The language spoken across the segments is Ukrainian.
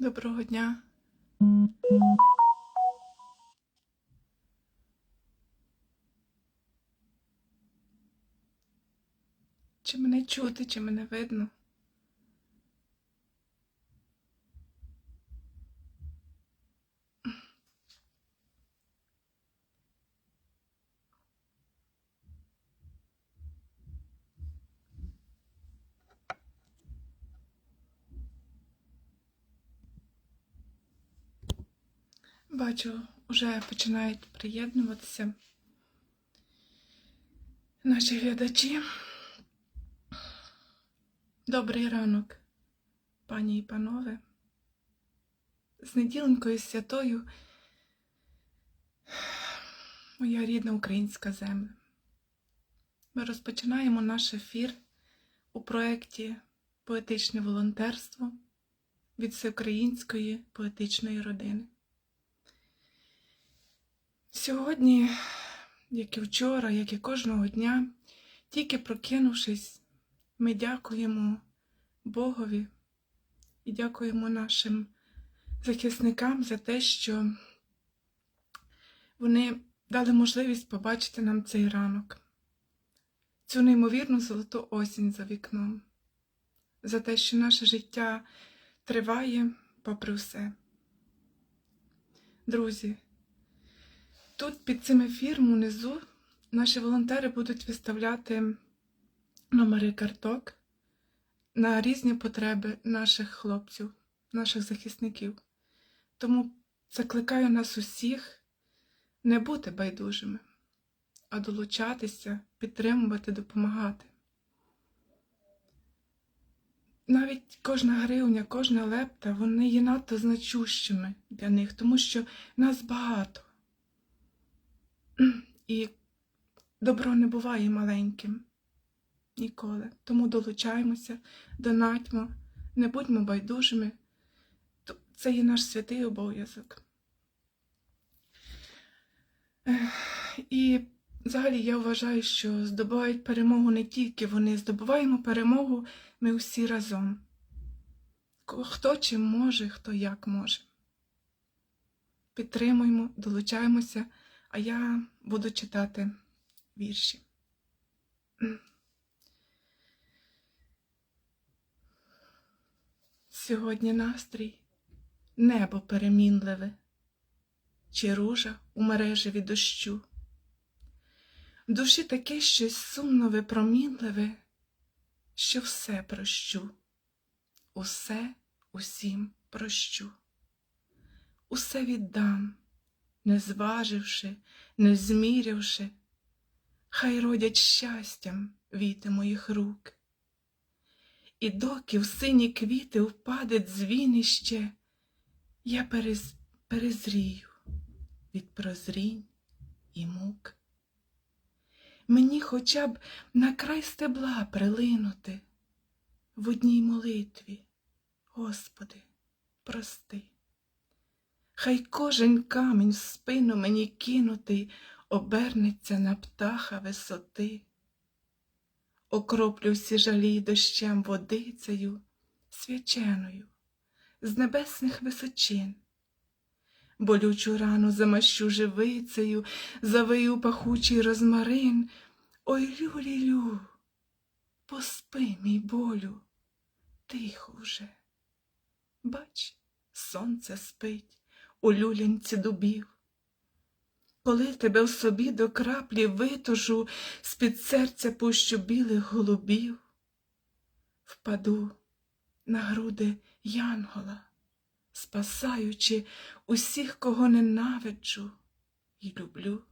Доброго дня. Чи мене чути, чи мене видно? Бачу, вже починають приєднуватися наші глядачі. Добрий ранок, пані і панове. З неділенькою святою моя рідна українська земля. Ми розпочинаємо наш ефір у проєкті Поетичне волонтерство від всеукраїнської поетичної родини. Сьогодні, як і вчора, як і кожного дня, тільки прокинувшись, ми дякуємо Богові і дякуємо нашим захисникам за те, що вони дали можливість побачити нам цей ранок, цю неймовірну золоту осінь за вікном, за те, що наше життя триває попри все. Друзі, Тут під цим ефіром унизу наші волонтери будуть виставляти номери карток на різні потреби наших хлопців, наших захисників. Тому закликаю нас усіх не бути байдужими, а долучатися, підтримувати, допомагати. Навіть кожна гривня, кожна лепта, вони є надто значущими для них, тому що нас багато. І добро не буває маленьким ніколи. Тому долучаємося, донатьмо, не будьмо байдужими. Це є наш святий обов'язок. І взагалі я вважаю, що здобувають перемогу не тільки вони, здобуваємо перемогу ми всі разом. Хто чим може, хто як може. Підтримуємо, долучаємося. А я буду читати вірші. Сьогодні настрій небо перемінливе, чи ружа у мережеві дощу. Душі таке щось сумно випромінливе, що все прощу, усе усім прощу, усе віддам не зваживши, не змірявши, хай родять щастям віти моїх рук. І доки в сині квіти впаде дзвінище, я перез... перезрію від прозрінь і мук. Мені хоча б на край стебла прилинути в одній молитві, Господи, прости. Хай кожен камінь в спину мені кинутий обернеться на птаха висоти, окроплю всі жалі дощем водицею, свяченою, з небесних височин, болючу рану замащу живицею, завию пахучий розмарин. Ой, лю-лі-лю, поспи, мій болю, тихо вже. Бач, сонце спить у люлянці дубів. Коли тебе в собі до краплі витожу, з-під серця пущу білих голубів, впаду на груди янгола, спасаючи усіх, кого ненавиджу і люблю,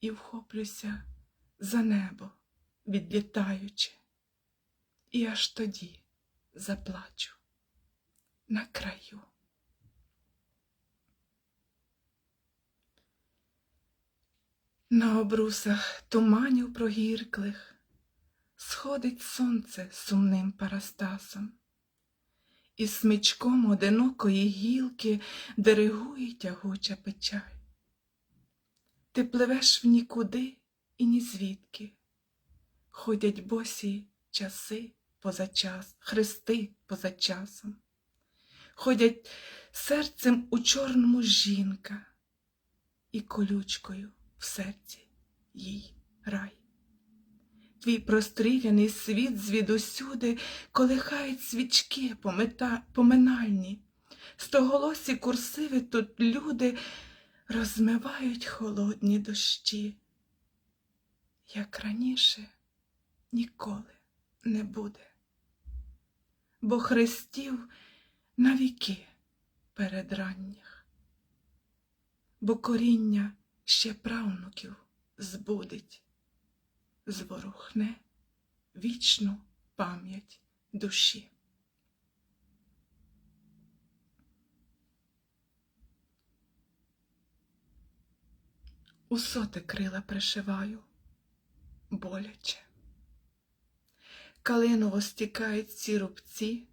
і вхоплюся за небо, відлітаючи, і аж тоді заплачу на краю. На обрусах туманів прогірклих сходить сонце сумним парастасом, і смичком одинокої гілки диригує тягуча печаль. Ти пливеш в нікуди і ні звідки, ходять босі часи поза час, хрести поза часом, ходять серцем у чорному жінка і колючкою в серці їй рай. Твій простріляний світ звідусюди колихають свічки помита... поминальні, стоголосі курсиви тут люди розмивають холодні дощі. Як раніше ніколи не буде, бо хрестів навіки передранніх, бо коріння ще правнуків збудить, зворухне вічну пам'ять душі. У соти крила пришиваю, боляче. Калиново стікають ці рубці,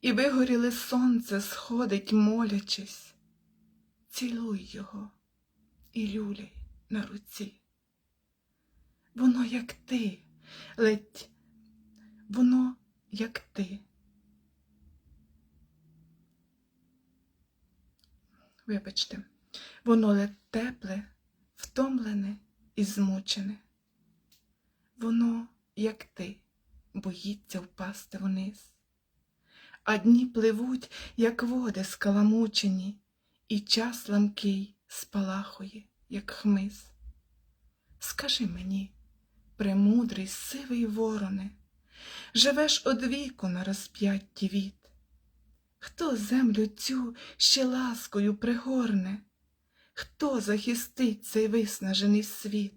і вигоріле сонце сходить, молячись. Цілуй його і люляй на руці. Воно, як ти, ледь, воно, як ти. Вибачте, воно ледь тепле, втомлене і змучене. Воно, як ти, боїться впасти вниз. А дні пливуть, як води скаламучені, і час ламкий спалахує, як хмиз. Скажи мені, премудрий сивий вороне, живеш одвіку на розп'ятті від. Хто землю цю ще ласкою пригорне? Хто захистить цей виснажений світ?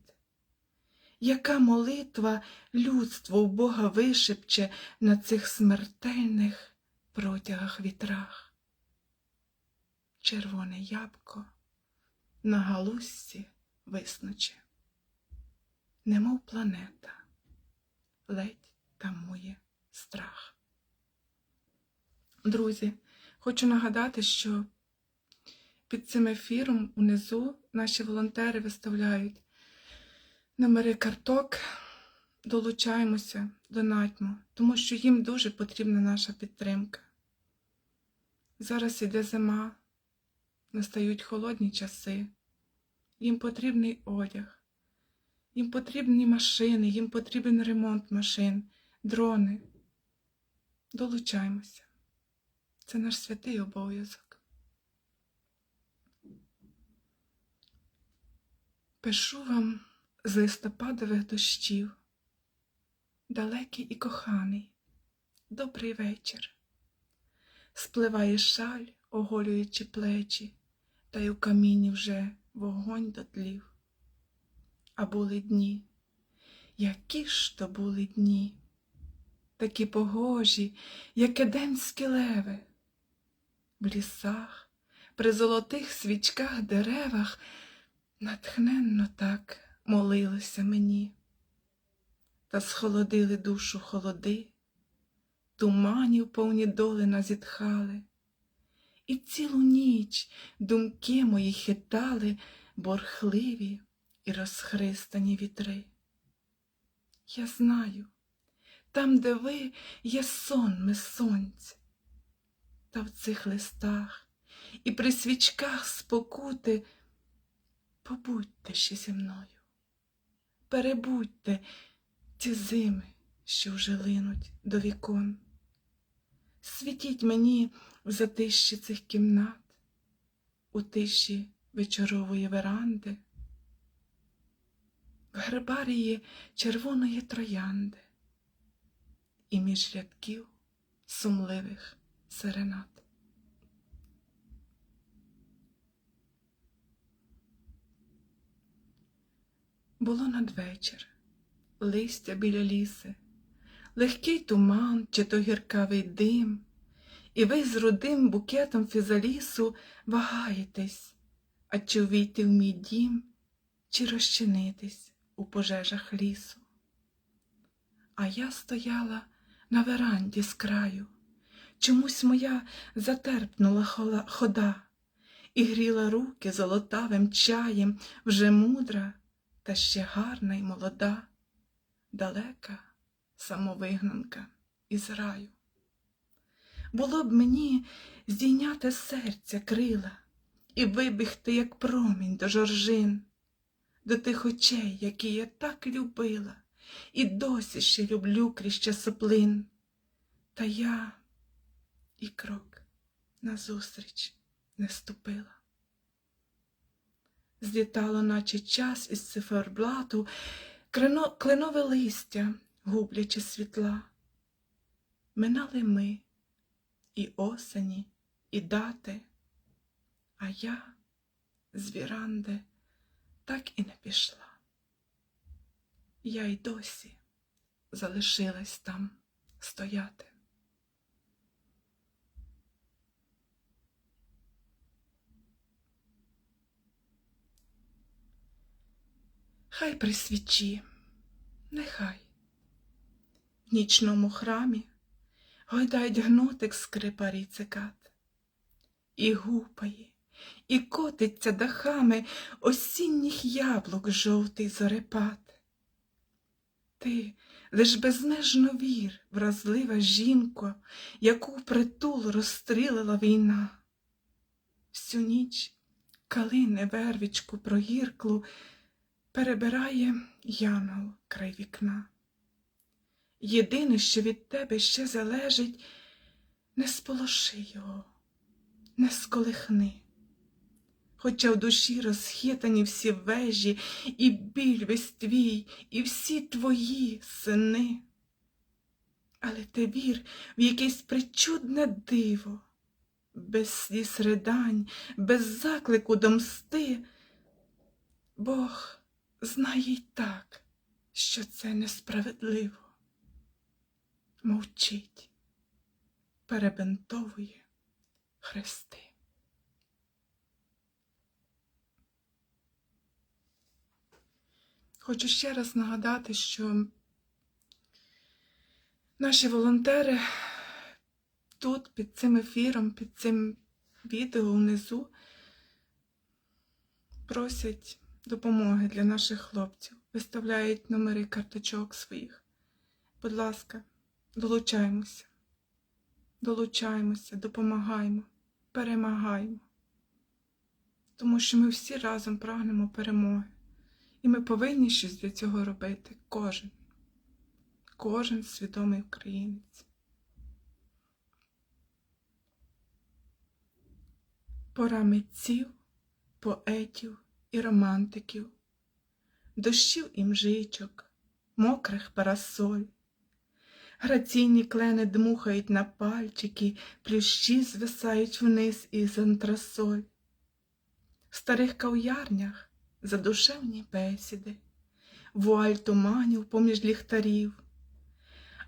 Яка молитва людство в Бога вишепче на цих смертельних протягах вітрах? Червоне ябко на галузці виснуче, немов планета, ледь тамує страх. Друзі, хочу нагадати, що під цим ефіром унизу наші волонтери виставляють номери карток, долучаємося, донатьмо, тому що їм дуже потрібна наша підтримка. Зараз іде зима, настають холодні часи, їм потрібний одяг, їм потрібні машини, їм потрібен ремонт машин, дрони. Долучаємося. Це наш святий обов'язок. Пишу вам з листопадових дощів, далекий і коханий, добрий вечір. Спливає шаль, оголюючи плечі, та й у каміні вже вогонь дотлів. А були дні, які ж то були дні, такі погожі, як едемські леви, в лісах, при золотих свічках деревах натхненно так молилися мені, та схолодили душу холоди, туманів повні доли назітхали, і цілу ніч думки мої хитали борхливі і розхристані вітри. Я знаю, там, де ви, є сонме сонця, та в цих листах і при свічках спокути побудьте ще зі мною, перебудьте ці зими, що вже линуть до вікон. Світіть мені в затищі цих кімнат, у тиші вечорової веранди, в гербарії червоної троянди і між рядків сумливих серенад. Було надвечір, листя біля ліси, легкий туман чи то гіркавий дим, і ви з рудим букетом фізалісу вагаєтесь, а чи увійти в мій дім, чи розчинитись у пожежах лісу. А я стояла на веранді з краю, чомусь моя затерпнула хода і гріла руки золотавим чаєм вже мудра та ще гарна й молода, далека самовигнанка із раю. Було б мені здійняти серця крила і вибігти, як промінь до жоржин, до тих очей, які я так любила, і досі ще люблю крізь часоплин. Та я і крок назустріч не ступила. Злітало, наче час із циферблату, кленове листя, гублячи світла. Минали ми і осені, і дати, а я з віранди так і не пішла. Я й досі залишилась там стояти. Хай при свічі, нехай в нічному храмі гойдають гнотик скрипарі цикад, і гупає, і котиться дахами осінніх яблук жовтий зорепад. Ти лиш безмежно вір, вразлива жінко, яку впритул розстрілила війна. Всю ніч калини вервічку прогірклу перебирає янгол край вікна. Єдине, що від тебе ще залежить, не сполоши його, не сколихни. Хоча в душі розхитані всі вежі, і біль весь твій, і всі твої сини. Але ти вір в якесь причудне диво, без сліз ридань, без заклику до мсти. Бог знає й так, що це несправедливо. Мовчить, перебинтовує хрести. Хочу ще раз нагадати, що наші волонтери тут, під цим ефіром, під цим відео внизу просять допомоги для наших хлопців, виставляють номери карточок своїх. Будь ласка, долучаємося, долучаємося, допомагаємо, перемагаємо. Тому що ми всі разом прагнемо перемоги. І ми повинні щось для цього робити. Кожен. Кожен свідомий українець. Пора митців, поетів і романтиків, дощів і мжичок, мокрих парасоль. Граційні клени дмухають на пальчики, плющі звисають вниз із антрасоль. В старих кав'ярнях задушевні бесіди, вуаль туманів поміж ліхтарів,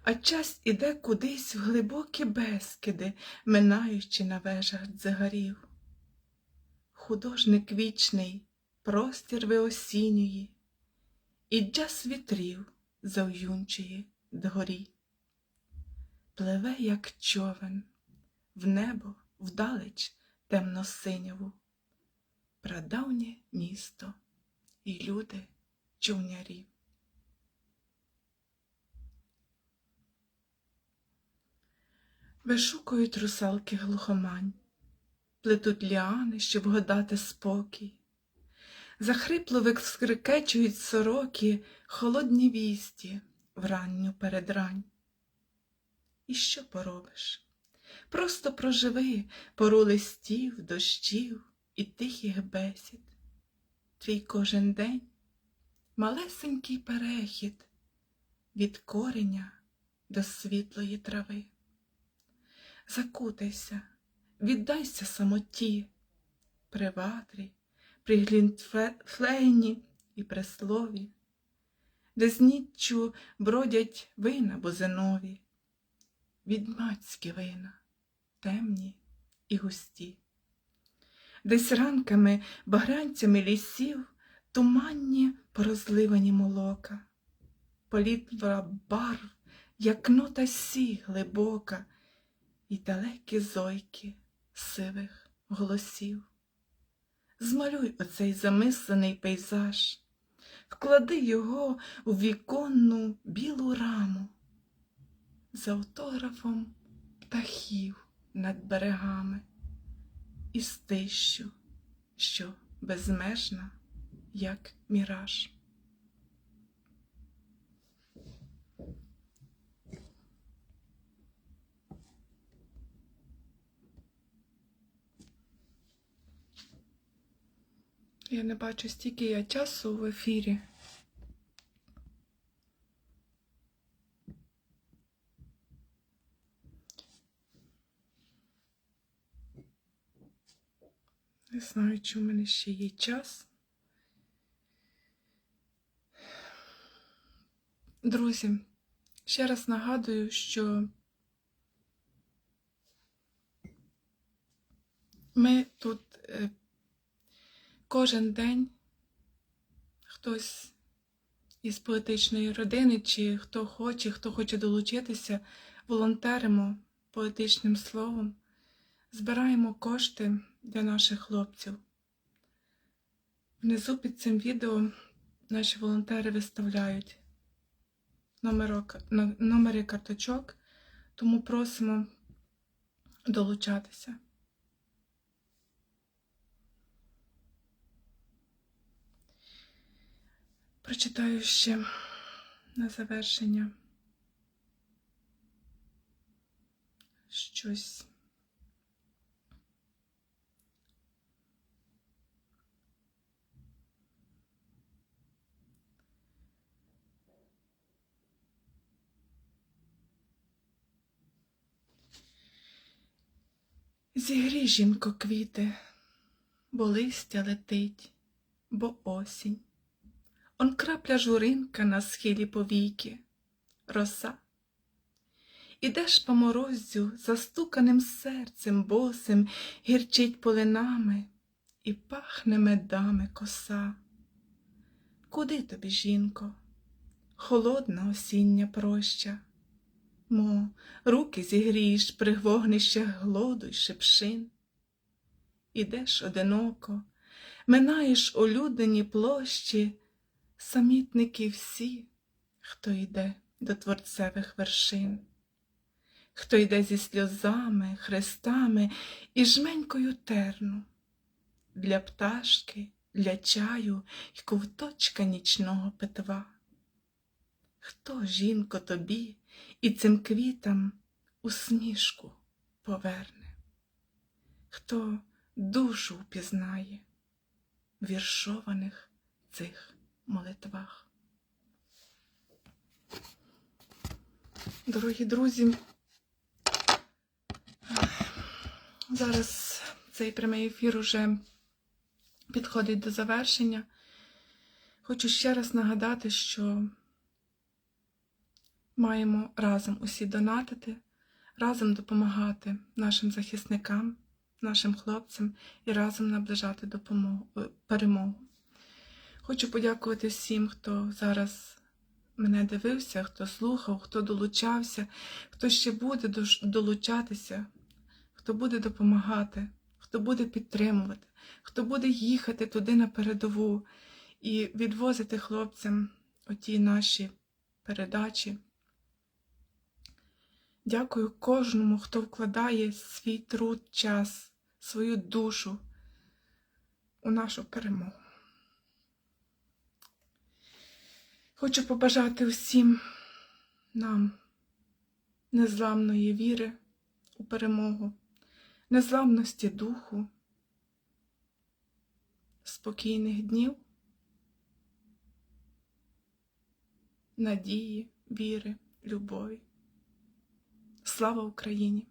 а час іде кудись в глибокі безкиди, минаючи на вежах дзигарів. Художник вічний простір виосінює, і джаз вітрів зав'юнчує дгорі. Пливе, як човен, в небо вдалеч темно-синяву, прадавнє місто і люди човнярі. Вишукують русалки глухомань, плетуть ліани, щоб гадати спокій. Захрипло викрикечують сороки холодні вісті в ранню передрань. І що поробиш? Просто проживи пору листів, дощів і тихих бесід. Твій кожен день малесенький перехід від кореня до світлої трави. Закутайся, віддайся самоті, при ватрі, при глінтфлейні і при слові, де з ніччю бродять вина бузинові, відьмацькі вина, темні і густі. Десь ранками багрянцями лісів туманні порозливані молока, політва барв, як нота сі глибока, і далекі зойки сивих голосів. Змалюй оцей замислений пейзаж, вклади його у віконну білу раму з автографом птахів над берегами, і стищу, що безмежна, як міраж. Я не бачу стільки я часу в ефірі. Не знаю, чи в мене ще є час. Друзі, ще раз нагадую, що ми тут е, кожен день хтось із поетичної родини, чи хто хоче, хто хоче долучитися, волонтеримо поетичним словом, збираємо кошти для наших хлопців. Внизу під цим відео наші волонтери виставляють номерок, номери карточок, тому просимо долучатися. Прочитаю ще на завершення щось. Зігрій, жінко, квіти, бо листя летить, бо осінь. Он крапля журинка на схилі повіки, роса. Ідеш по мороззю, застуканим серцем босим, гірчить полинами і пахне медами коса. Куди тобі, жінко, холодна осіння проща? Мо, руки зігрієш при вогнищах глоду й шепшин. Ідеш одиноко, минаєш олюдені площі, самітники всі, хто йде до творцевих вершин, хто йде зі сльозами, хрестами і жменькою терну, для пташки, для чаю й ковточка нічного питва. Хто, жінко, тобі і цим квітам усмішку поверне? Хто душу впізнає в віршованих цих молитвах? Дорогі друзі, зараз цей прямий ефір уже підходить до завершення. Хочу ще раз нагадати, що маємо разом усі донатити, разом допомагати нашим захисникам, нашим хлопцям і разом наближати допомогу, е, перемогу. Хочу подякувати всім, хто зараз мене дивився, хто слухав, хто долучався, хто ще буде долучатися, хто буде допомагати, хто буде підтримувати, хто буде їхати туди на передову і відвозити хлопцям оті наші передачі. Дякую кожному, хто вкладає свій труд, час, свою душу у нашу перемогу. Хочу побажати всім нам незламної віри у перемогу, незламності духу, спокійних днів, надії, віри, любові. Слава Україні!